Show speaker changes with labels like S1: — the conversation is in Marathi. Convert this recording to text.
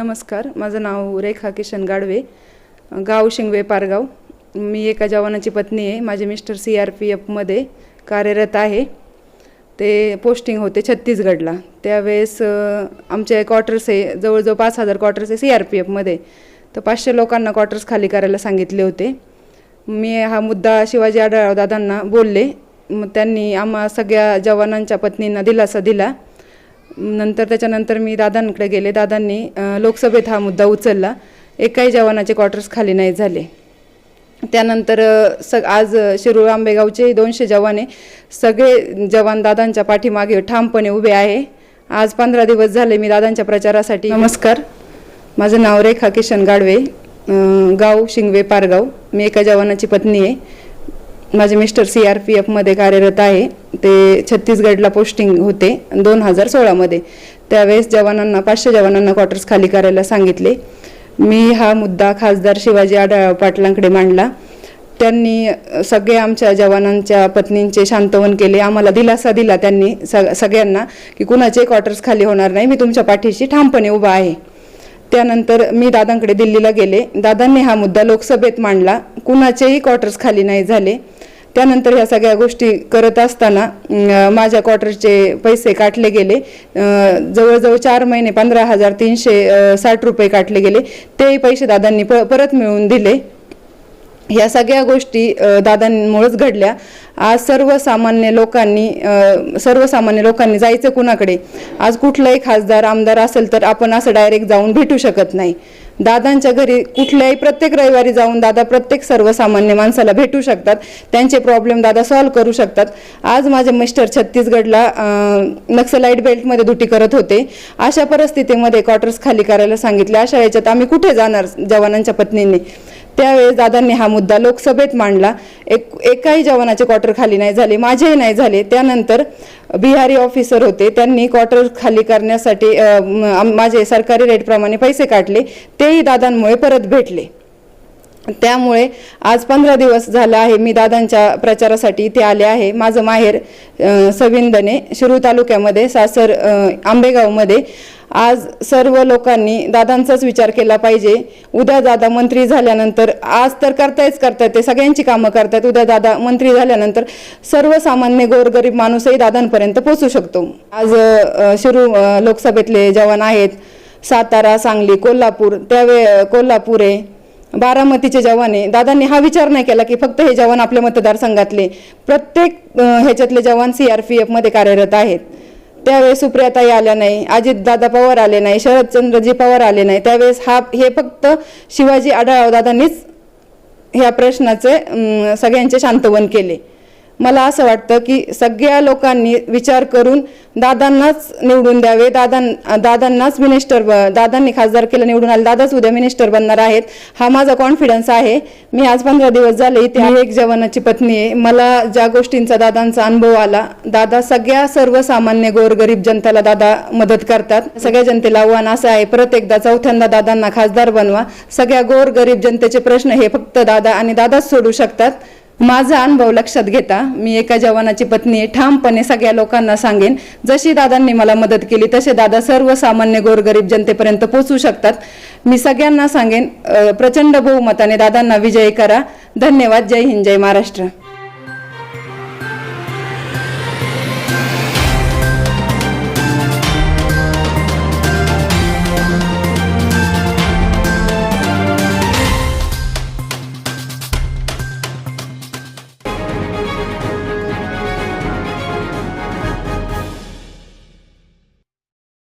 S1: नमस्कार. माझं नाव रेखा किशन गाडवे. गाव शिंगवे पारगाव. मी एका जवानाची पत्नी आहे. माझे मिस्टर सी आर पी एफमध्ये कार्यरत आहे. ते पोस्टिंग होते छत्तीसगडला. त्यावेळेस आमचे क्वार्टर्स आहे जवळजवळ पाच हजार क्वार्टर्स आहे सी आर पी एफमध्ये तर पाचशे लोकांना क्वार्टर्स खाली करायला सांगितले होते. मी हा मुद्दा शिवाजी आढळराव दादांना बोलले. मग त्यांनी आम्हा सगळ्या जवानांच्या पत्नींना दिलासा दिला. नंतर त्याच्यानंतर मी दादांकडे गेले. दादांनी लोकसभेत हा मुद्दा उचलला. एकाही जवानाचे क्वार्टर्स खाली नाही झाले. त्यानंतर सग आज शिरूर आंबेगावचे दोनशे जवान आहे सगळे जवान दादांच्या पाठीमागे ठामपणे उभे आहे. आज पंधरा दिवस झाले मी दादांच्या प्रचारासाठी. नमस्कार. माझं नाव रेखा किशन गाडवे. गाव शिंगवे पारगाव. मी एका जवानाची पत्नी आहे. माझे मिस्टर सी आर पी एफमध्ये कार्यरत आहे. ते छत्तीसगडला पोस्टिंग होते दोन हजार सोळामध्ये. त्यावेळेस जवानांना पाचशे जवानांना क्वार्टर्स खाली करायला सांगितले. मी हा मुद्दा खासदार शिवाजी आढळराव पाटलांकडे मांडला. त्यांनी सगळे आमच्या जवानांच्या पत्नींचे शांतवन केले. आम्हाला दिलासा दिला त्यांनी सग सगळ्यांना की कुणाचे क्वार्टर्स खाली होणार नाही. मी तुमच्या पाठीशी ठामपणे उभा आहे. त्यानंतर मी दादांकडे दिल्लीला गेले. दादांनी हा मुद्दा लोकसभेत मांडला. कुणाचेही क्वार्टर्स खाली नाही झाले. त्यानंतर ह्या सगळ्या गोष्टी करत असताना माझ्या क्वार्टरचे पैसे काटले गेले. जवळजवळ चार महिने पंधरा हजार तीनशे साठ रुपये काटले गेले. तेही पैसे दादांनी प परत मिळवून दिले. ह्या सगळ्या गोष्टी दादांमुळेच घडल्या. आज सर्वसामान्य लोकांनी सर्वसामान्य लोकांनी जायचं कुणाकडे? आज कुठलाही खासदार आमदार असेल तर आपण असं डायरेक्ट जाऊन भेटू शकत नाही. दादांच्या घरी कुठल्याही प्रत्येक रविवारी जाऊन दादा प्रत्येक सर्वसामान्य माणसाला भेटू शकतात. त्यांचे प्रॉब्लेम दादा सॉल्व्ह करू शकतात. आज माझे मिस्टर छत्तीसगडला नक्सलाईट बेल्टमध्ये ड्युटी करत होते. अशा परिस्थितीमध्ये क्वार्टर्स खाली करायला सांगितले. अशा याच्यात आम्ही कुठे जाणार जवानांच्या पत्नींनी? त्यावेळेस दादांनी हा मुद्दा लोकसभेत मांडला. एक एकाही जवानाचे क्वार्टर खाली नाही झाले माझेही नाही झाले. त्यानंतर बिहारी ऑफिसर होते त्यांनी क्वार्टर खाली करण्यासाठी माझे सरकारी रेटप्रमाणे पैसे काढले. तेही दादांमुळे परत भेटले. त्यामुळे आज पंधरा दिवस झाला आहे. मी दादांच्या प्रचारासाठी इथे आले आहे. माझं माहेर सविंदने शिरू तालुक्यामध्ये सासर आंबेगावमध्ये. आज सर्व लोकांनी दादांचाच विचार केला पाहिजे. उद्या दादा मंत्री झाल्यानंतर आज तर करतायच करतायत ते सगळ्यांची कामं करतायत उद्या दादा मंत्री झाल्यानंतर सर्वसामान्य गोरगरीब माणूसही दादांपर्यंत पोचू शकतो. आज शिरू लोकसभेतले जवान आहेत. सातारा सांगली कोल्हापूर त्यावे कोल्हापूर आहे बारामतीचे जवान आहे. दादांनी हा विचार नाही केला की फक्त हे जवान आपल्या मतदारसंघातले प्रत्येक ह्याच्यातले जवान सी आर पी एफमध्ये कार्यरत आहेत. त्यावेळेस सुप्रियाताई आल्या नाही अजित दादा पवार आले नाही शरदचंद्रजी पवार आले नाही. त्यावेळेस हा हे फक्त शिवाजी आढळराव दादांनीच ह्या प्रश्नाचे सगळ्यांचे शांतवन केले. मला असं वाटतं की सगळ्या लोकांनी विचार करून दादांनाच निवडून द्यावे. दादां दादांनाच मिनिस्टर दादांनी खासदार केलं निवडून आले. दादाच उद्या मिनिस्टर बनणार आहेत. हा माझा कॉन्फिडन्स आहे. मी आज पंधरा दिवस झाले इथे एक जवानाची पत्नी आहे. मला ज्या गोष्टींचा दादांचा अनुभव आला दादा सगळ्या सर्वसामान्य गोरगरीब जनतेला दादा मदत करतात. सगळ्या जनतेला आव्हान असं आहे प्रत्येकदा चौथ्यांदा दादांना खासदार बनवा. सगळ्या गोरगरीब जनतेचे प्रश्न हे फक्त दादा आणि दादाच सोडू शकतात. माझा अनुभव लक्षात घेता मी एका जवानाची पत्नी ठामपणे सगळ्या लोकांना सांगेन जशी दादांनी मला मदत केली तसे दादा सर्वसामान्य गोरगरीब जनतेपर्यंत पोहोचू शकतात. मी सगळ्यांना सांगेन प्रचंड बहुमताने दादांना विजयी करा. धन्यवाद. जय हिंद. जय महाराष्ट्र.